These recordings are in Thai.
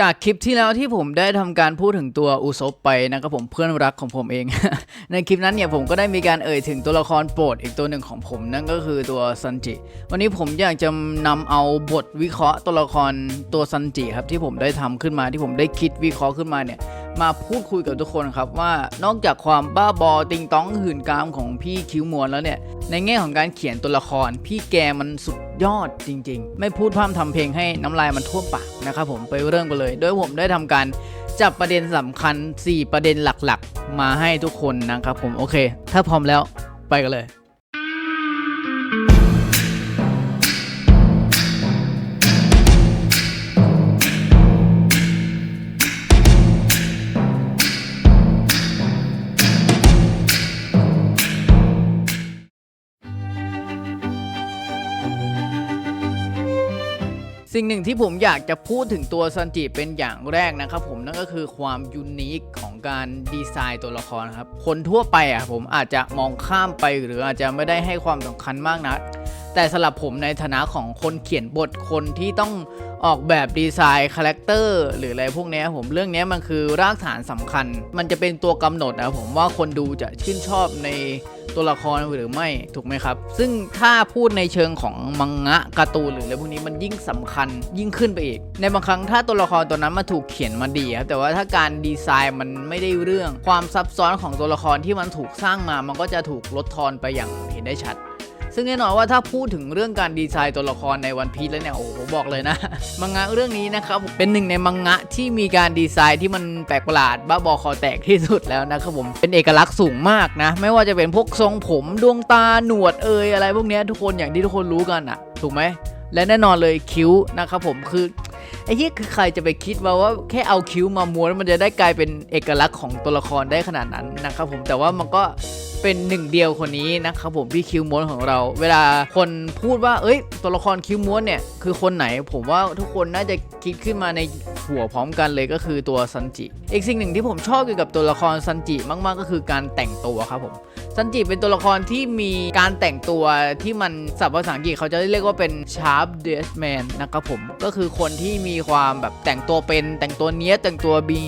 จากคลิปที่แล้วที่ผมได้ทำการพูดถึงตัวอุซบไปนะครับผมเพื่อนรักของผมเอง ในคลิปนั้นเนี่ยผมก็ได้มีการเอ่ยถึงตัวละครโปรดอีกตัวหนึ่งของผมนั่นก็คือตัวซันจิ วันนี้ผมอยากจะนำเอาบทวิเคราะห์ตัวละครตัวซันจิครับที่ผมได้ทำขึ้นมาที่ผมได้คิดวิเคราะห์ขึ้นมาเนี่ย มาพูดคุยกับทุกคนครับว่านอกจากความบ้าบอติงต้องหื่นกามของพี่คิวมวนแล้วเนี่ย ในแง่ของการเขียนตัวละคร พี่แกมันสุดยอดจริง ๆ ไม่พูดพร่ำทำเพลงให้น้ำลายมันท่วมปากนะครับผมไปเริ่มกันเลย โดยผมได้ทำการจับประเด็นสำคัญ 4 ประเด็นหลักๆ มาให้ทุกคนนะครับผมโอเค ถ้าพร้อมแล้วไปกันเลย สิ่งหนึ่งที่ผมอยากจะพูดถึงตัวซันจิเป็นอย่างแรกนะครับผมนั่นก็คือความยูนิคของการดีไซน์ตัวละครครับคนทั่วไปอะผมอาจจะมองข้ามไปหรืออาจจะไม่ได้ให้ความสำคัญมากนัก แต่สำหรับผมในฐานะของคนเขียนบทคนที่ต้องออกแบบดีไซน์คาแรคเตอร์หรืออะไรพวกนี้ผมเรื่องนี้มันคือรากฐานสำคัญ มันจะเป็นตัวกำหนดนะผมว่าคนดูจะชื่นชอบในตัวละครหรือไม่ถูกไหมครับ ซึ่งถ้าพูดในเชิงของมังงะการ์ตูนหรืออะไรพวกนี้มันยิ่งสำคัญยิ่งขึ้นไปอีก ในบางครั้งถ้าตัวละครตัวนั้นมาถูกเขียนมาดีครับแต่ว่าถ้าการดีไซน์มันไม่ได้เรื่อง ความซับซ้อนของตัวละครที่มันถูกสร้างมา มันก็จะถูกลดทอนไปอย่างเห็นได้ชัด ซึ่งแน่นอนว่าถ้าพูดถึงเรื่องการดีไซน์ตัวละครในวันพี e แล้วเนี่ยโอ้โหบอกเลยนะมังงะเรื่องนี้นะครับเป็นหนึ่งในมังงะที่มีการดีไซน์ที่มันแปลกประหลาดบ้าบอคอแตกที่สุดแล้วนะครับผมเป็นเอกลักษณ์สูงมากนะ ไม่ว่าจะเป็นพวกทรงผมดวงตาหนวดเอยอะไรพวกนี้ทุกคนอย่างที่ทุกคนรู้กันอะถูกไหมและแน่นอนเลยคิ้วนะครับผมคือไอ้ยี่คือใครจะไปคิดว่าว่าแค่เอาคิ้วมาม้วนมันจะได้กลายเป็นเอกลักษณ์ของตัวละครได้ขนาดนั้นนะครับผมแต่ว่ามันก็ เป็นหนึ่งเดียวคนนี้นะครับผมพี่คิวม้วนของเรา เวลาคนพูดว่าเอ้ย ตัวละครคิวม้วนเนี่ยคือคนไหน ผมว่าทุกคนน่าจะคิดขึ้นมาในหัวพร้อมกันเลยก็คือตัวซันจิอีกสิ่งหนึ่งที่ผมชอบเกี่ยวกับตัวละครซันจิมากๆ ก็คือการแต่งตัวครับผมซันจิเป็นตัวละครที่มีการแต่งตัวที่มันศัพท์ภาษาอังกฤษเขาจะเรียกว่าเป็น sharp dress man นะครับผมก็คือคนที่มีความแบบแต่งตัวเป็นแต่งตัวเนี้ยแต่งตัวมี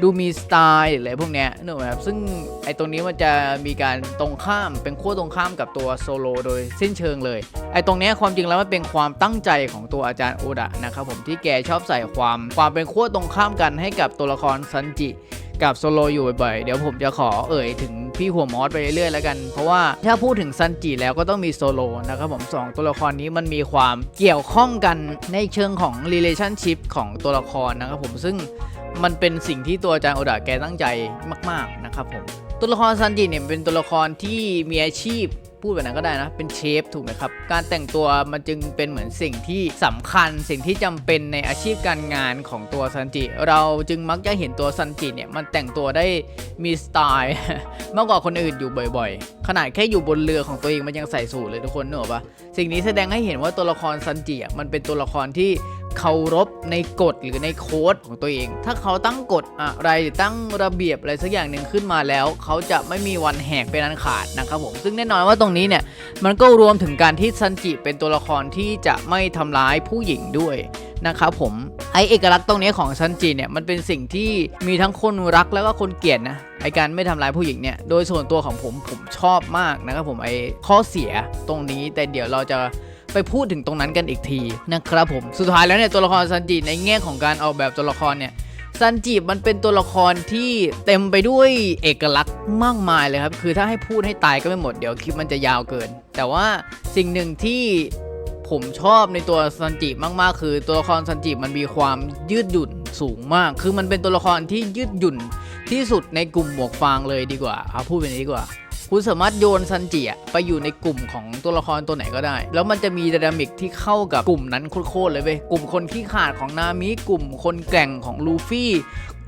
ดูมีสไตล์อะไรพวกเนี้ยนึกออกไหมครับซึ่งไอ้ตรงนี้มันจะมีการตรงข้ามเป็นขั้วตรงข้ามกับตัวโซโลโดยสิ้นเชิงเลยไอ้ตรงเนี้ยความจริงแล้วมันเป็นความตั้งใจของตัวอาจารย์โอดะนะครับผมที่แกชอบใส่ความความเป็นขั้วตรงข้ามกันให้กับตัวละครซันจิกับโซโลอยู่บ่อยๆ เดี๋ยวผมจะขอเอ่ยถึง พี่หัวมอสไปเรื่อยๆแล้วกัน เพราะว่าถ้าพูดถึงซันจิแล้วก็ต้องมีโซโลนะครับผมสองตัวละครนี้มันมีความเกี่ยวข้องกันในเชิงของ relationship ของตัวละครนะครับผมซึ่งมันเป็นสิ่งที่ตัวอาจารย์โอดะแกตั้งใจมาก ๆนะครับผมตัวละครซันจิเนี่ยเป็นตัวละครที่มีอาชีพ พูดแบบนั้นก็ได้นะ เป็นเชฟถูกไหมครับ การแต่งตัวมันจึงเป็นเหมือนสิ่งที่สำคัญ สิ่งที่จำเป็นในอาชีพการงานของตัวซันจิ เราจึงมักจะเห็นตัวซันจิเนี่ยมันแต่งตัวได้มีสไตล์มากกว่าคนอื่นอยู่บ่อย ๆขนาดแค่อยู่บนเรือของตัวเองมันยังใส่สูทเลยทุกคนเนกอะปะสิ่งนี้แสดงให้เห็นว่าตัวละครซันจิอะมันเป็นตัวละครที่เคารพในกฎหรือในโค้ดของตัวเอง ถ้าเขาตั้งกฎอะไรหรือตั้งระเบียบอะไรสักอย่างหนึ่งขึ้นมาแล้ว เขาจะไม่มีวันแหกเป็นอันขาดนะครับผม ซึ่งแน่นอนว่าตรงนี้เนี่ยมันก็รวมถึงการที่ซันจิเป็นตัวละครที่จะไม่ทำร้ายผู้หญิงด้วย นะครับผมไอเอกลักษณ์ตรงนี้ของซันจิเนี่ยมันเป็นสิ่งที่มีทั้งคนรักแล้วก็คนเกลียดนะไอการไม่ทำร้ายผู้หญิงเนี่ยโดยส่วนตัวของผมผมชอบมากนะครับผมไอข้อเสียตรงนี้แต่เดี๋ยวเราจะไปพูดถึงตรงนั้นกันอีกทีนะครับผมสุดท้ายแล้วเนี่ยตัวละครซันจิในแง่ของการออกแบบตัวละครเนี่ยซันจิมันเป็นตัวละครที่เต็มไปด้วยเอกลักษณ์มากมายเลยครับ คือถ้าให้พูดให้ตายก็ไม่หมดเดี๋ยวคลิปมันจะยาวเกิน แต่ว่าสิ่งหนึ่งที่ ผมชอบในตัวซันจิมากๆ คือตัวละครซันจิมันมีความยืดหยุ่นสูงมาก คือมันเป็นตัวละครที่ยืดหยุ่นที่สุดในกลุ่มหมวกฟางเลยดีกว่าเอาพูดแบบนี้ดีกว่า คุณสามารถโยนซันจิไปอยู่ในกลุ่มของตัวละครตัวไหนก็ได้ แล้วมันจะมีดนามิกที่เข้ากับกลุ่มนั้นโคตรเลยเว้ยกลุ่มคนขี้ขาดของนามิกลุ่มคนแกร่งของลูฟี่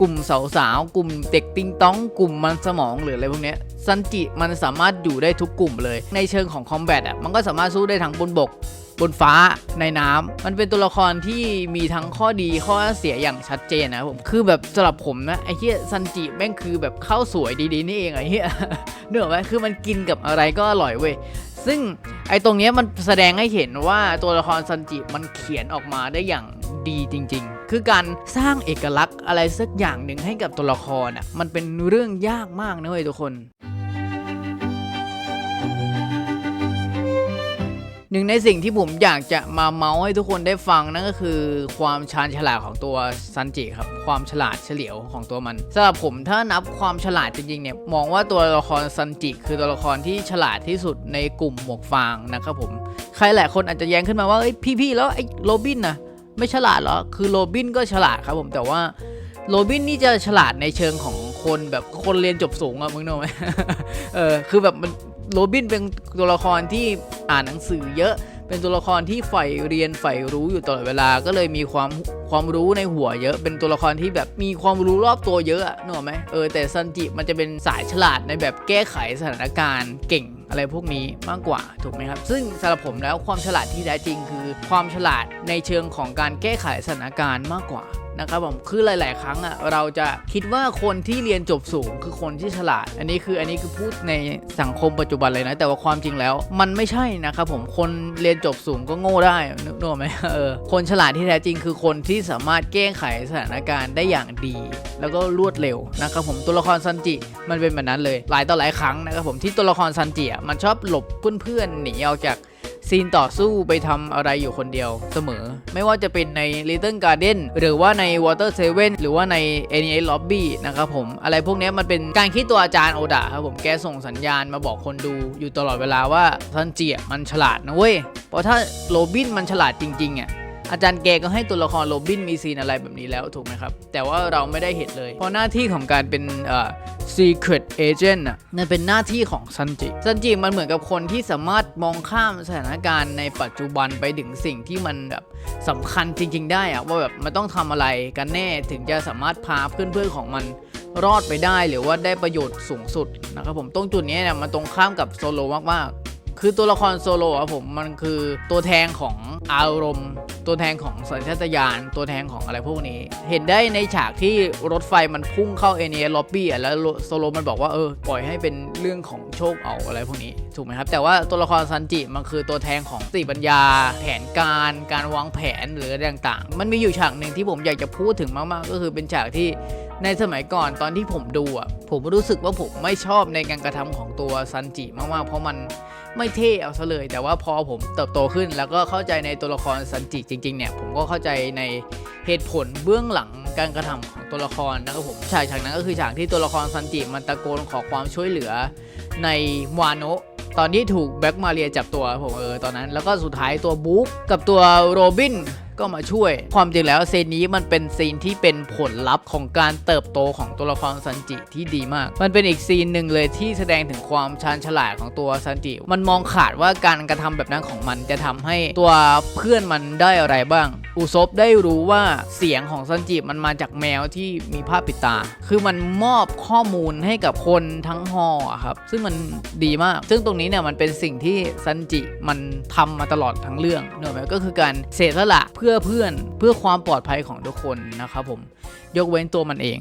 กลุ่มสาวๆกลุ่มเด็กติงต้อง กลุ่มมันสมองหรืออะไรพวกนี้ซันจิมันสามารถอยู่ได้ทุกกลุ่มเลย ในเชิงของคอมแบทอะมันก็สามารถสู้ได้ทั้งบนบก บนฟ้าในน้ำมันเป็นตัวละครที่มีทั้งข้อดีข้อเสียอย่างชัดเจนนะผมคือแบบสำหรับผมนะไอ้เหี้ยซันจิแม่งคือแบบข้าวสวยดีๆนี่เองไอ้เหี้ยเนื้อไหมคือมันกินกับอะไรก็อร่อยเว้ยซึ่งไอ้ตรงเนี้ยมันแสดงให้เห็นว่าตัวละครซันจิมันเขียนออกมาได้อย่างดีจริงๆคือคือการสร้างเอกลักษณ์อะไรสักอย่างหนึ่งให้กับตัวละครอะมันเป็นเรื่องยากมากนะเว้ยทุกคน หนึ่งในสิ่งที่ผมอยากจะมาเมาส์ให้ทุกคนได้ฟังนั่นก็คือ ความชาญฉลาดของตัวซันจิครับ ความฉลาดเฉลียวของตัวมันสำหรับผมถ้านับความฉลาดจริงๆเนี่ยมองว่าตัวละครซันจิคือตัวละครที่ฉลาดที่สุดในกลุ่มหมวกฟางนะครับผมใครหลายคนอาจจะแย้งขึ้นมาว่าเอ้ยพี่ๆแล้วไอ้โรบินนะไม่ฉลาดเหรอคือโรบินก็ฉลาดครับผมแต่ว่าโรบินนี่จะฉลาดในเชิงของคนแบบคนเรียนจบสูงอะมึงรู้ไหมเออคือแบบมัน โรบินเป็นตัวละครที่อ่านหนังสือเยอะ เป็นตัวละครที่ใฝ่เรียนใฝ่รู้อยู่ตลอดเวลา ก็เลยมีความความรู้ในหัวเยอะ เป็นตัวละครที่แบบมีความรู้รอบตัวเยอะอะนึกออกไหมเออแต่ซันจิมันจะเป็นสายฉลาดในแบบแก้ไขสถานการณ์เก่งอะไรพวกนี้มากกว่าถูกไหมครับ ซึ่งสำหรับผมแล้วความฉลาดที่แท้จริงคือ ความฉลาดในเชิงของการแก้ไขสถานการณ์มากกว่า นะครับผมคือหลาย ๆ ครั้งอะเราจะคิดว่าคนที่เรียนจบสูงคือคนที่ฉลาด อันนี้คืออันนี้คือพูดในสังคมปัจจุบันเลยนะ แต่ว่าความจริงแล้วมันไม่ใช่นะครับผมคนเรียนจบสูงก็โง่ได้นึกนึกออกไหมเออคนฉลาดที่แท้จริงคือคนที่สามารถแก้ไขสถานการณ์ได้อย่างดี แล้วก็รวดเร็วนะครับผมตัวละครซันจิมันเป็นแบบนั้นเลย หลายต่อหลายครั้งนะครับผมที่ตัวละครซันจิมันชอบหลบเพื่อน ๆ หนีออกจาก ซีนต่อสู้ไปทำอะไรอยู่คนเดียวเสมอ ไม่ว่าจะเป็นใน Little Garden หรือว่าใน Water Seven หรือว่าใน NEA Lobby นะครับผม อะไรพวกนี้มันเป็นการคิดตัวอาจารย์โอดะครับผมแกส่งสัญญาณมาบอกคนดูอยู่ตลอดเวลาว่าซันเจียมันฉลาดนะเว้ยเพราะถ้าโรบินมันฉลาดจริงๆอะ อาจารย์แกก็ให้ตัวละครโรบินมีซีนอะไรแบบนี้แล้วถูกไหมครับ แต่ว่าเราไม่ได้เห็นเลย เพราะหน้าที่ของการเป็นเอ่อ secret agent น่ะนั่นเป็นหน้าที่ของซันจิซันจิมันเหมือนกับคนที่สามารถมองข้ามสถานการณ์ในปัจจุบันไปถึงสิ่งที่มันแบบสำคัญจริง ๆ ได้อะว่าแบบมันต้องทำอะไรกันแน่ถึงจะสามารถพาเพื่อนๆของมันรอดไปได้หรือว่าได้ประโยชน์สูงสุดนะครับผมตรงจุดนี้เนี่ยมันตรงข้ามกับโซโลมากๆ คือตัวละครโซโลอะผมมันคือตัวแทนของอารมณ์ ตัวแทนของสัญชาตญาณตัวแทนของอะไรพวกนี้ เห็นได้ในฉากที่รถไฟมันพุ่งเข้าเอเนียล็อบบี้อะแล้วโซโลมันบอกว่าเออปล่อยให้เป็นเรื่องของโชคเอาอะไรพวกนี้ถูกไหมครับ แต่ว่าตัวละครซันจิมันคือตัวแทนของสติปัญญา แผนการการวางแผนหรืออะไรต่างๆ มันมีอยู่ฉากหนึ่งที่ผมอยากจะพูดถึงมากๆ ก็คือเป็นฉากที่ ในสมัยก่อนตอนที่ผมดูอะผมรู้สึกว่าผมไม่ชอบในการกระทำของตัวซันจิมากๆ เพราะมันไม่เท่เอาซะเลย แต่ว่าพอผมเติบโตขึ้น แล้วก็เข้าใจในตัวละครซันจิจริงๆเนี่ยผมก็เข้าใจในเหตุผลเบื้องหลังการกระทำของตัวละครนะครับผมฉากฉากนั้นก็คือฉากที่ตัวละครซันจิมันตะโกนขอความช่วยเหลือในวาโนะตอนที่ถูกแบ็กมาเรียจับตัวผมเออตอนนั้น แล้วก็สุดท้ายตัวบุ๊กกับตัวโรบิน ก็มาช่วย ความจริงแล้วซีนนี้มันเป็นซีนที่เป็นผลลัพธ์ของการเติบโตของตัวละครซันจิที่ดีมาก มันเป็นอีกซีนหนึ่งเลยที่แสดงถึงความชาญฉลาดของตัวซันจิ มันมองขาดว่าการกระทำแบบนั้นของมันจะทำให้ตัวเพื่อนมันได้อะไรบ้าง อุซบได้รู้ว่าเสียงของซันจิมันมาจากแมวที่มีผ้าปิดตา คือมันมอบข้อมูลให้กับคนทั้งฮอครับ ซึ่งมันดีมาก ซึ่งตรงนี้เนี่ยมันเป็นสิ่งที่ซันจิมันทำมาตลอดทั้งเรื่องเนอะไหมก็คือการเสียสละเพื่อเพื่อนเพื่อความปลอดภัยของทุกคนนะครับผมยกเว้นตัวมันเอง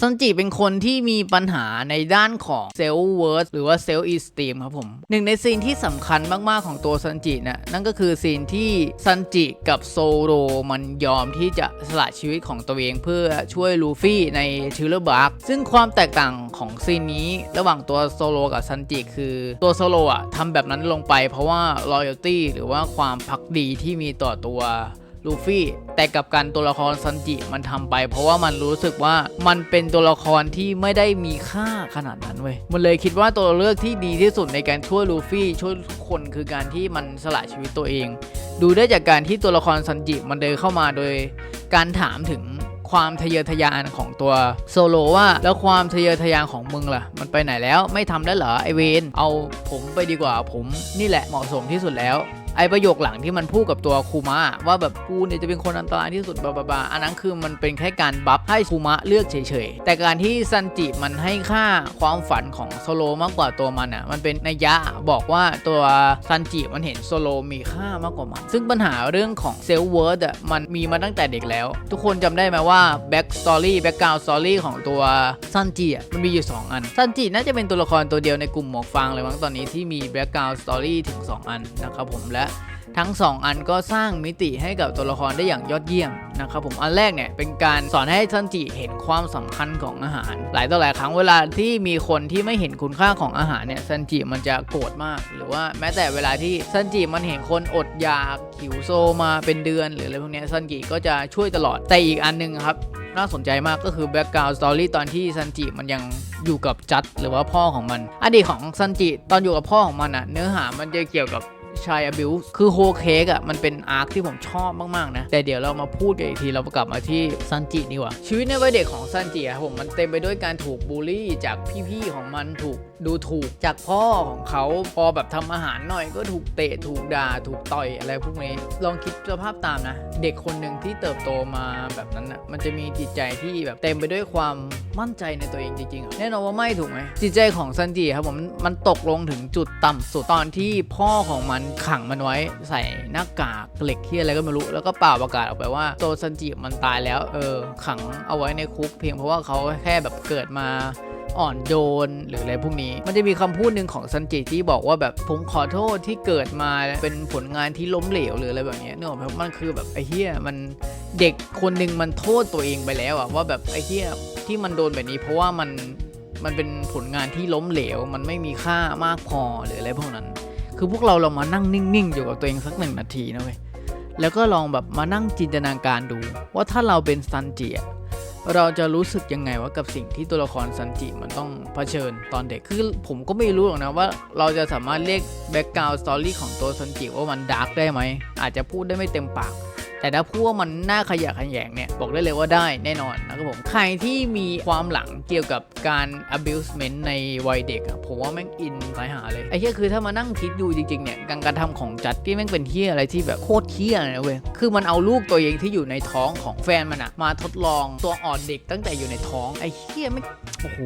ซันจิเป็นคนที่มีปัญหาในด้านของเซลล์เวิร์สหรือว่าเซลล์อีสตีมครับผมหนึ่งในซีนที่สำคัญมาก ๆ ของตัวซันจินะนั่นก็คือซีนที่ซันจิกับโซโรมันยอมที่จะสละชีวิตของตัวเองเพื่อช่วยลูฟี่ในชิลเลอร์บาร์กซึ่งความแตกต่างของซีนนี้ ระหว่างตัวโซโลกับซันจิคือตัวโซโลอะทำแบบนั้นลงไปเพราะว่า loyalty หรือว่าความพักดีที่มีต่อตัว ลูฟี่ แต่กับการตัวละครซันจิมันทำไป เพราะว่ามันรู้สึกว่ามันเป็นตัวละครที่ไม่ได้มีค่าขนาดนั้นเว้ยมันเลยคิดว่าตัวเลือกที่ดีที่สุดในการช่วยลูฟี่ช่วยคนคือการที่มันสละชีวิตตัวเอง ดูได้จากการที่ตัวละครซันจิมันเดินเข้ามาโดย การถามถึงความทะเยอทะยานของตัวโซโลว่าแล้วความทะเยอทะยานของมึงล่ะ มันไปไหนแล้วไม่ทำได้เหรอไอเวนเอาผมไปดีกว่าผมนี่แหละเหมาะสมที่สุดแล้ว ไอประโยคหลังที่มันพูดกับตัวคูมะว่าแบบกูเนี่ยจะเป็นคนอันตรายที่สุดบาบาบาอันนั้นคือมันเป็นแค่การบัฟให้คูมะเลือกเฉยๆ แต่การที่ซันจิมันให้ค่าความฝันของโซโลมากกว่าตัวมันอะมันเป็นนัยยะบอกว่าตัวซันจิมันเห็นโซโลมีค่ามากกว่ามัน ซึ่งปัญหาเรื่องของเซลล์เวิร์ดอะมันมีมาตั้งแต่เด็กแล้ว ทุกคนจำได้ไหมว่าแบ็กสตอรี่แบ็กกราวด์สตอรี่ของตัวซันจิอะมันมีอยู่ 2 อันซันจิน่าจะเป็นตัวละครตัวเดียวในกลุ่มหมวกฟางเลยมั้งตอนนี้ที่มีแบ็กกราวด์สตอรี่ถึง 2 อันนะครับผมและทั้ง 2 อันก็สร้างมิติให้กับตัวละครได้อย่างยอดเยี่ยมนะครับผมอันแรกเนี่ยเป็นการสอนให้ซันจิเห็นความสำคัญของอาหาร หลายต่อหลายครั้งเวลาที่มีคนที่ไม่เห็นคุณค่าของอาหารเนี่ยซันจิมันจะโกรธมาก หรือว่าแม้แต่เวลาที่ซันจิมันเห็นคนอดอยากหิวโซมาเป็นเดือนหรืออะไรพวกนี้ซันจิก็จะช่วยตลอดแต่อีกอันหนึงครับน่าสนใจมากก็คือแบ็กกราวด์สตอรี่ตอนที่ซันจิมันยังอยู่กับจัดหรือว่าพ่อของมัน อดีตของซันจิตอนอยู่กับพ่อของมันอะเนื้อหามันจะเกี่ยวกับ ชายอบิวคือโฮเค้กอะมันเป็นอาร์คที่ผมชอบมาก ๆ นะ แต่เดี๋ยวเรามาพูดกันอีกทีเรากลับมาที่ซันจิดีกว่า ชีวิตในวัยเด็กของซันจิอะผมมันเต็มไปด้วยการถูกบูลลี่จากพี่ ๆ ของมันถูก ดูถูกจากพ่อของเขาพอแบบทำอาหารหน่อยก็ถูกเตะถูกด่าถูกต่อยอะไรพวกนี้ลองคิดสภาพตามนะ เด็กคนหนึ่งที่เติบโตมาแบบนั้นอะมันจะมีจิตใจที่แบบเต็มไปด้วยความมั่นใจในตัวเองจริงๆอแน่นอนว่าไม่ถูกไหมจิตใจของซันจิครับผมมันตกลงถึงจุดต่ำสุดตอนที่พ่อของมันขังมันไว้ใส่หน้ากากเหล็กที่อะไรก็ไม่รู้แล้วก็เป่าประกาศออกไปว่าโตซันจิมันตายแล้วเออขังเอาไว้ในคุกเพียงเพราะว่าเขาแค่แบบเกิดมา อ่อนโยนหรืออะไรพวกนี้ มันจะมีคำพูดหนึ่งของซันจิที่บอกว่าแบบผมขอโทษที่เกิดมาเป็นผลงานที่ล้มเหลวหรืออะไรแบบนี้เนอะครับมันคือแบบไอ้เหี้ยมันเด็กคนหนึ่งมันโทษตัวเองไปแล้วอะว่าแบบไอ้เหี้ยที่มันโดนแบบนี้ เพราะว่ามันมันเป็นผลงานที่ล้มเหลว มันไม่มีค่ามากพอหรืออะไรพวกนั้น คือพวกเราเรามานั่งนิ่งๆอยู่กับตัวเองสักหนึ่งนาทีนะเว้ยแล้วก็ลองแบบมานั่งจินตนาการดู ว่าถ้าเราเป็นซันจิ เราจะรู้สึกยังไงว่ากับสิ่งที่ตัวละครซันจิมันต้องเผชิญตอนเด็ก คือผมก็ไม่รู้หรอกนะว่าเราจะสามารถเรียกแบ็กกราวด์สตอรี่ของตัวซันจิว่ามันดาร์กได้ไหม อาจจะพูดได้ไม่เต็มปาก แต่ถ้าพูดว่ามันน่าขยะแขยงเนี่ย บอกได้เลยว่าได้แน่นอนนะครับผม ใครที่มีความหลังเกี่ยวกับการ abusement ในวัยเด็กอะผมว่าแม่งอินสายหาเลยไอ้เหี้ยคือถ้ามานั่งคิดดูจริงๆเนี่ยการกระทำของจัดที่แม่งเป็นเหี้ยอะไรที่แบบโคตรเหี้ยเลยเว้ยคือมันเอาลูกตัวเองที่อยู่ในท้องของแฟนมันอะมาทดลองตัวอ่อนเด็กตั้งแต่อยู่ในท้องไอ้เหี้ยไม่โอ้โห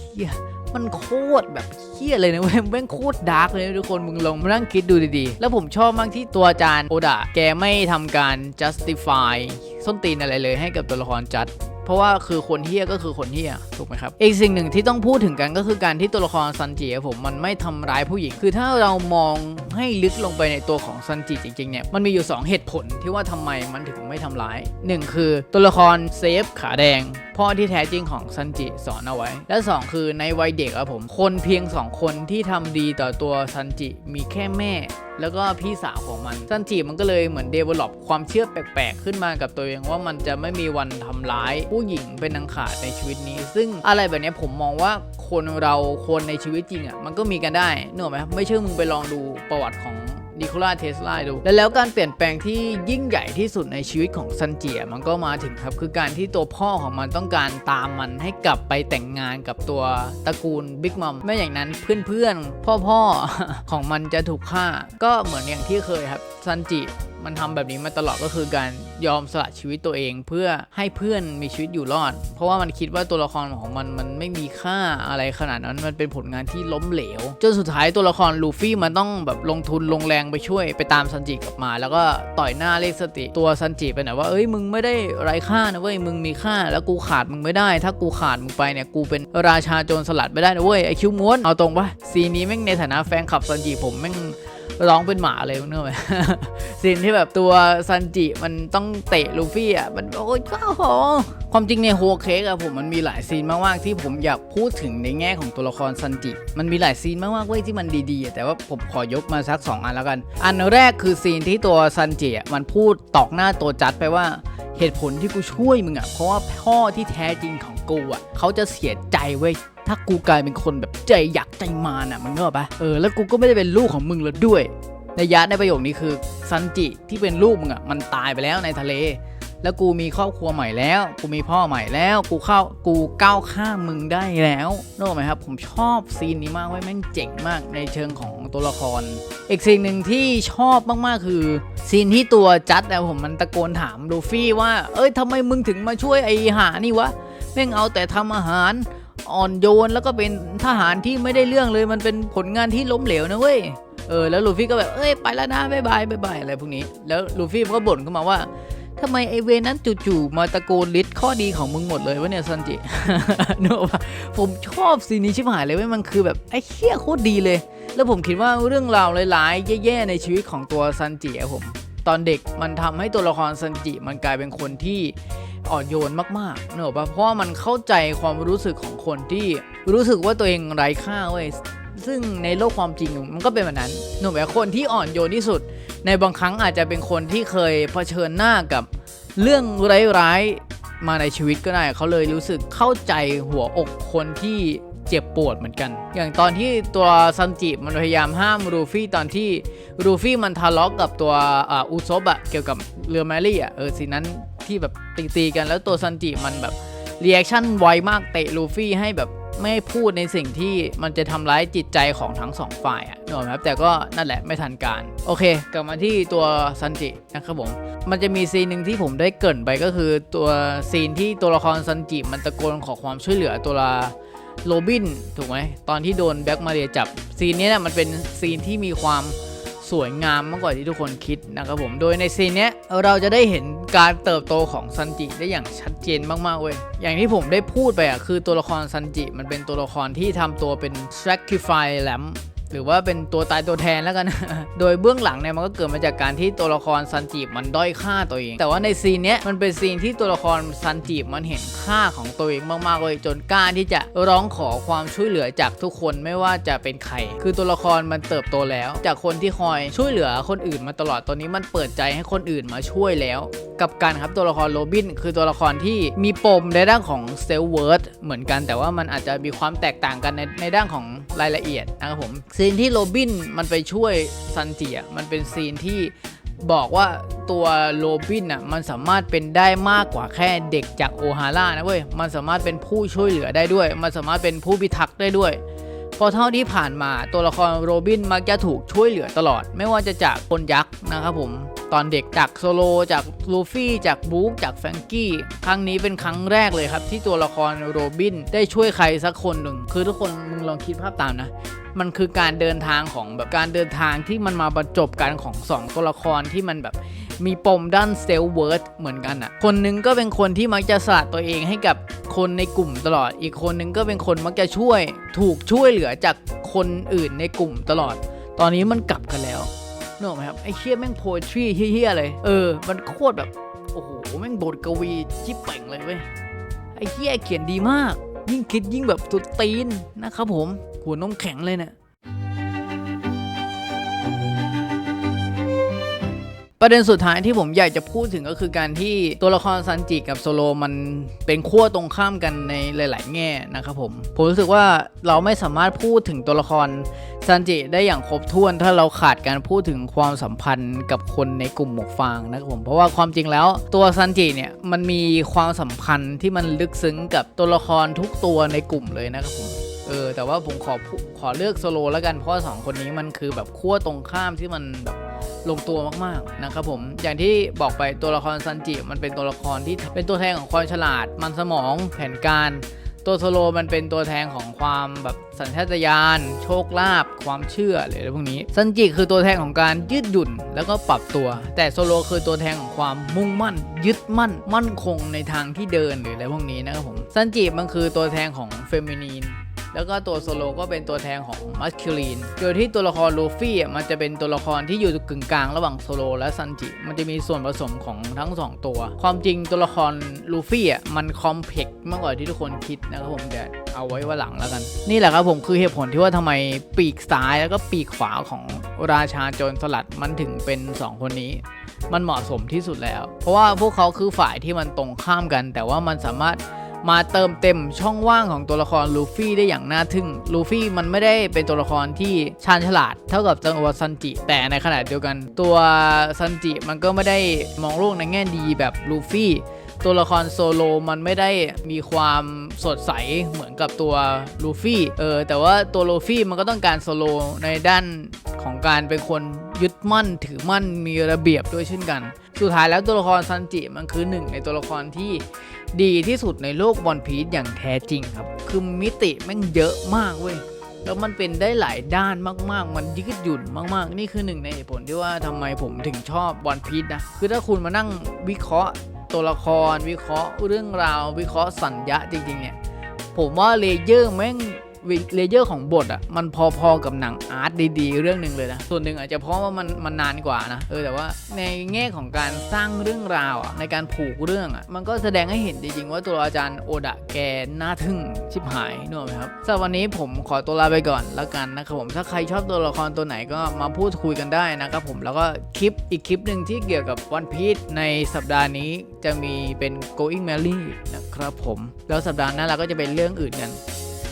เหี้ย มันโคตรแบบเฮี้ยเลยนะเว้ยแม่งโคตรดาร์กเลยทุกคนมึงลองมานั่งคิดดูดีๆ แล้วผมชอบมากที่ตัวอาจารย์โอดะแกไม่ทำการ justify ส้นตีนอะไรเลยให้กับตัวละครจัดเพราะว่าคือคนเฮี้ยก็คือคนเฮี้ยถูกไหมครับอีกสิ่งหนึ่งที่ต้องพูดถึงกันก็คือการที่ตัวละครซันจิผมมันไม่ทำร้ายผู้หญิง คือถ้าเรามองให้ลึกลงไปในตัวของซันจิจริงๆเนี่ยมันมีอยู่ 2 เหตุผลที่ว่าทำไมมันถึงไม่ทำร้าย 1 คือตัวละครเซฟขาแดง พ่อที่แท้จริงของซันจิสอนเอาไว้ และ 2 คือในวัยเด็กอะผม คนเพียง 2 คนที่ทำดีต่อตัวซันจิมีแค่แม่ แล้วก็พี่สาวของมันซันจิมันก็เลยเหมือนเดเวล็อปความเชื่อแปลกๆ ขึ้นมากับตัวเองว่ามันจะไม่มีวันทำร้าย ผู้หญิงเป็นนังขาดในชีวิตนี้ ซึ่งอะไรแบบนี้ผมมองว่าคนเราคนในชีวิตจริงอะมันก็มีกันได้นึกออไหมไม่เชื่อมึงไปลองดูประวัติของ นิโคลาเทสลาดู และแล้วการเปลี่ยนแปลงที่ยิ่งใหญ่ที่สุดในชีวิตของซันเจียมันก็มาถึงครับ คือการที่ตัวพ่อของมันต้องการตามมันให้กลับไปแต่งงานกับตัวตระกูลบิ๊กมัมไม่อย่างนั้นเพื่อนๆพ่อๆของมันจะถูกฆ่า ก็เหมือนอย่างที่เคยครับซันจิ มันทำแบบนี้มาตลอดก็คือการยอมสละชีวิตตัวเอง เพื่อให้เพื่อนมีชีวิตอยู่รอด เพราะว่ามันคิดว่าตัวละครของมันมันไม่มีค่าอะไรขนาดนั้นมันเป็นผลงานที่ล้มเหลว จนสุดท้ายตัวละครลูฟี่มันต้องแบบลงทุนลงแรงไปช่วยไปตามซันจิกลับมา แล้วก็ต่อยหน้าเรียกสติตัวซันจิไปหน่อยว่าเอ้ยมึงไม่ได้ไร้ค่านะเว้ยมึงมีค่า แล้วกูขาดมึงไม่ได้ ถ้ากูขาดมึงไปเนี่ยกูเป็นราชาโจรสลัดไม่ได้นะเว้ยไอคิวม้วนเอาตรงปะซีนนี้แม่งในฐานะแฟนคลับซันจิผมแม่ง ร้องเป็นหมาเลยมึงเนอะไหมซีนที่แบบตัวซันจิมันต้องเตะลูฟี่อะมันโอ้ยก้าวหอความจริงในโฮเคกอะผมมันมีหลายซีนมากๆที่ผมอยากพูดถึงในแง่ของตัวละครซันจิ มันมีหลายซีนมากๆเว้ยที่มันดีๆ แต่ว่าผมขอยกมาสัก 2 อันแล้วกัน อันแรกคือซีนที่ตัวซันจิอะมันพูดตอกหน้าตัวจัดไปว่าเหตุผลที่กูช่วยมึงอะเพราะว่าพ่อที่แท้จริงของกูอะเขาจะเสียใจเว้ย ถ้ากูกลายเป็นคนแบบใจอยากใจมานอะมันก็ปะเออแล้วกูก็ไม่ได้เป็นลูกของมึงแล้วด้วยในยะในประโยคนี้คือซันจิที่เป็นลูกมึงอะมันตายไปแล้วในทะเล แล้วกูมีครอบครัวใหม่แล้ว กูมีพ่อใหม่แล้ว กูเข้ากูก้าวข้ามมึงได้แล้วนึกออกไหมครับ ผมชอบซีนนี้มากเว้ยแม่งเจ๋งมากในเชิงของตัวละคร อีกซีนหนึ่งที่ชอบมากๆคือ ซีนที่ตัวจัดนะผมมันตะโกนถามลูฟี่ว่า เอ้ยทำไมมึงถึงมาช่วยไอ้หานี่วะแม่งเอาแต่ทำอาหาร อ่อนโยนแล้วก็เป็นทหารที่ไม่ได้เรื่องเลยมันเป็นผลงานที่ล้มเหลวนะเว้ยเออแล้วลูฟี่ก็แบบเอ้ยไปแล้วนะบายบายบายบายอะไรพวกนี้ แล้วลูฟี่ก็บ่นขึ้นมาว่าทำไมไอเวนั้นจู่ๆมาตะโกนลิดข้อดีของมึงหมดเลยวะเนี่ยซันจินึกอะผมชอบซีนนี้ชิบหายเลยเว้ยมันคือแบบไอ้เหี้ยโคตรดีเลย แล้วผมคิดว่าเรื่องราวร้ายๆแย่ๆในชีวิตของตัวซันจิอะผม ตอนเด็กมันทำให้ตัวละครซันจิมันกลายเป็นคนที่ อ่อนโยนมากๆเนอะปะเพราะว่ามันเข้าใจความรู้สึกของคนที่รู้สึกว่าตัวเองไร้ค่าเว้ยซึ่งในโลกความจริงมันก็เป็นแบบนั้นเนกอะคนที่อ่อนโยนที่สุด ในบางครั้งอาจจะเป็นคนที่เคยเผชิญหน้ากับเรื่องร้ายๆมาในชีวิตก็ได้ เขาเลยรู้สึกเข้าใจหัวอกคนที่เจ็บปวดเหมือนกัน อย่างตอนที่ตัวซันจิมันพยายามห้ามรูฟี่ตอนที่รูฟี่มันทะเลาะกับตัวอ่าอุซบอะเกี่ยวกับเรือแมรี่อะเออสินั้น ที่แบบตีๆกันแล้วตัวซันจิมันแบบเรีแอคชั่นไวมากเตะลูฟี่ให้แบบไม่พูดในสิ่งที่มันจะทำร้ายจิตใจของทั้งสองฝ่ายอะนึกออกไหมครับแต่ก็นั่นแหละไม่ทันการ โอเค กลับมาที่ตัวซันจินะครับผม มันจะมีซีนหนึ่งที่ผมได้เกินไปก็คือตัวซีนที่ตัวละครซันจิมันตะโกนขอความช่วยเหลือตัวละโรบินถูกไหมตอนที่โดนแบ็กมาเรียจับซีนนี้เนี่ยมันเป็นซีนที่มีความ สวยงามมากกว่าที่ทุกคนคิดนะครับผม โดยในซีนนี้เราจะได้เห็นการเติบโตของซันจิได้อย่างชัดเจนมากๆเว้ย อย่างที่ผมได้พูดไปอะคือตัวละครซันจิมันเป็นตัวละครที่ทำตัวเป็น sacrifice lamb หรือว่าเป็นตัวตายตัวแทนแล้วกัน โดยเบื้องหลังเนี่ยมันก็เกิดมาจากการที่ตัวละครซันจิมันด้อยค่าตัวเอง แต่ว่าในซีนเนี้ยมันเป็นซีนที่ตัวละครซันจิมันเห็นค่าของตัวเองมากๆเลยจนกล้าที่จะร้องขอความช่วยเหลือจากทุกคนไม่ว่าจะเป็นใคร คือตัวละครมันเติบโตแล้ว จากคนที่คอยช่วยเหลือคนอื่นมาตลอดตอนนี้มันเปิดใจให้คนอื่นมาช่วยแล้ว กับการครับตัวละครโรบินคือตัวละครที่มีปมในด้านของเซลเวิร์ดเหมือนกันแต่ว่ามันอาจจะมีความแตกต่างกันในในด้านของ รายละเอียดนะครับผมซีนที่โรบินมันไปช่วยซันเจิอะมันเป็นซีนที่บอกว่าตัวโรบินอะมันสามารถเป็นได้มากกว่าแค่เด็กจากโอฮาร่านะเว้ยมันสามารถเป็นผู้ช่วยเหลือได้ด้วย มันสามารถเป็นผู้พิทักษ์ได้ด้วยเพราะเท่าที่ผ่านมาตัวละครโรบินมักจะถูกช่วยเหลือตลอด ไม่ว่าจะจากคนยักษ์นะครับผม ตอนเด็กจากโซโลจากลูฟี่จากบุ๊กจากแฟรงกี้ครั้งนี้เป็นครั้งแรกเลยครับ ที่ตัวละครโรบินได้ช่วยใครสักคนหนึ่ง คือทุกคนมึงลองคิดภาพตามนะมันคือการเดินทางของแบบการเดินทางที่มันมาบรรจบกันของสองตัวละครที่มันแบบมีปมด้านเซลเวิร์ดเหมือนกันอะ่ะ คนหนึงก็เป็นคนที่มักจะสละตัวเองให้กับคนในกลุ่มตลอด อีกคนหนึงก็เป็นคนมักจะช่วย ถูกช่วยเหลือจากคนอื่นในกลุ่มตลอด ตอนนี้มันกลับกันแล้ว นึกออกไหมครับไอ้เชี่ยแม่งโพทรีเฮี้ยๆเลยเออมันโคตรแบบโอ้โหแม่งบทกวีจิ๊บเป่งเลยเว้ยไอ้เฮี้ยเขียนดีมาก ยิ่งคิดยิ่งแบบตุดตีนนะครับผมหัวนมแข็งเลยเนี่ย ประเด็นสุดท้ายที่ผมอยากจะพูดถึงก็คือการที่ตัวละครซันจิกับโซโลมันเป็นขั้วตรงข้ามกันในหลาย ๆ แง่นะครับผม ผมรู้สึกว่าเราไม่สามารถพูดถึงตัวละครซันจิได้อย่างครบถ้วน ถ้าเราขาดการพูดถึงความสัมพันธ์กับคนในกลุ่มหมวกฟางนะครับผม เพราะว่าความจริงแล้วตัวซันจิเนี่ยมันมีความสัมพันธ์ที่มันลึกซึ้งกับตัวละครทุกตัวในกลุ่มเลยนะครับผมเออแต่ว่าผมขอขอเลือกโซโลแล้วกันเพราะสองคนนี้มันคือแบบขั้วตรงข้ามที่มันแบบ ลงตัวมากๆนะครับผมอย่างที่บอกไปตัวละครซันจิมันเป็นตัวละครที่เป็นตัวแทนของความฉลาด มันสมองแผนการตัวโซโลมันเป็นตัวแทนของความแบบสัญชาตญาณโชคลาภความเชื่อหรืออะไรพวกนี้ซันจิคือตัวแทนของการยืดหยุ่นแล้วก็ปรับตัว แต่โซโลคือตัวแทนของความมุ่งมั่น ยึดมั่น มั่นคงในทางที่เดินหรืออะไรพวกนี้นะครับผมซันจิมันคือตัวแทนของเฟมินีน แล้วก็ตัวโซโลก็เป็นตัวแทนของมัสคิลีนโดยที่ตัวละครลูฟี่อะมันจะเป็นตัวละครที่อยู่กึ่งกลางระหว่างโซโลและซันจิ มันจะมีส่วนผสมของทั้งสองตัว ความจริงตัวละครลูฟี่อะมันคอมเพล็กซ์มากกว่าที่ทุกคนคิดนะครับผมเดี๋ยวเอาไว้ว่าหลังแล้วกัน นี่แหละครับผมคือเหตุผลที่ว่าทำไมปีกซ้ายแล้วก็ปีกขวาของราชาโจรสลัดมันถึงเป็น 2 คนนี้มันเหมาะสมที่สุดแล้ว เพราะว่าพวกเขาคือฝ่ายที่มันตรงข้ามกัน แต่ว่ามันสามารถ มาเติมเต็มช่องว่างของตัวละครลูฟี่ได้อย่างน่าทึ่ง ลูฟี่มันไม่ได้เป็นตัวละครที่ชาญฉลาดเท่ากับตัวซันจิ แต่ในขณะเดียวกัน ตัวซันจิมันก็ไม่ได้มองโลกในแง่ดีแบบลูฟี่ตัวละครโซโลมันไม่ได้มีความสดใสเหมือนกับตัวลูฟี่เออแต่ว่าตัวลูฟี่มันก็ต้องการโซโลในด้านของการเป็นคนยึดมั่นถือมั่นมีระเบียบด้วยเช่นกัน สุดท้ายแล้วตัวละครซันจิมันคือหนึ่งในตัวละครที่ ดีที่สุดในโลกบอลพีชอย่างแท้จริงครับ คือมิติแม่งเยอะมากเว้ยแล้วมันเป็นได้หลายด้านมาก ๆ มันยืดหยุ่นมาก ๆ นี่คือหนึ่งในเหตุผลที่ว่าทำไมผมถึงชอบวันพีชนะ คือถ้าคุณมานั่งวิเคราะห์ตัวละคร วิเคราะห์เรื่องราว วิเคราะห์สัญญาจริง ๆ เนี่ย ผมว่าเลเยอร์แม่ง เลเยอร์ของบทอะมันพอๆกับหนังอาร์ตดีๆ เรื่องหนึ่งเลยนะ ส่วนหนึ่งอาจจะเพราะว่ามันมันนานกว่านะเออแต่ว่าในแง่ของการสร้างเรื่องราวอะในการผูกเรื่องอะมันก็แสดงให้เห็นจริงๆ ว่าตัวอาจารย์โอดะแกน่าทึ่งชิบหายนึกออกไหมครับสำหรับวันนี้ผมขอตัวลาไปก่อนแล้วกันนะครับผมถ้าใครชอบตัวละครตัวไหนก็มาพูดคุยกันได้นะครับผมแล้วก็คลิปอีกคลิปหนึ่งที่เกี่ยวกับวันพี e ในสัปดาห์นี้จะมีเป็น going merry นะครับผมแล้วสัปดาห์หน้าเราก็จะเป็นเรื่องอื่นกัน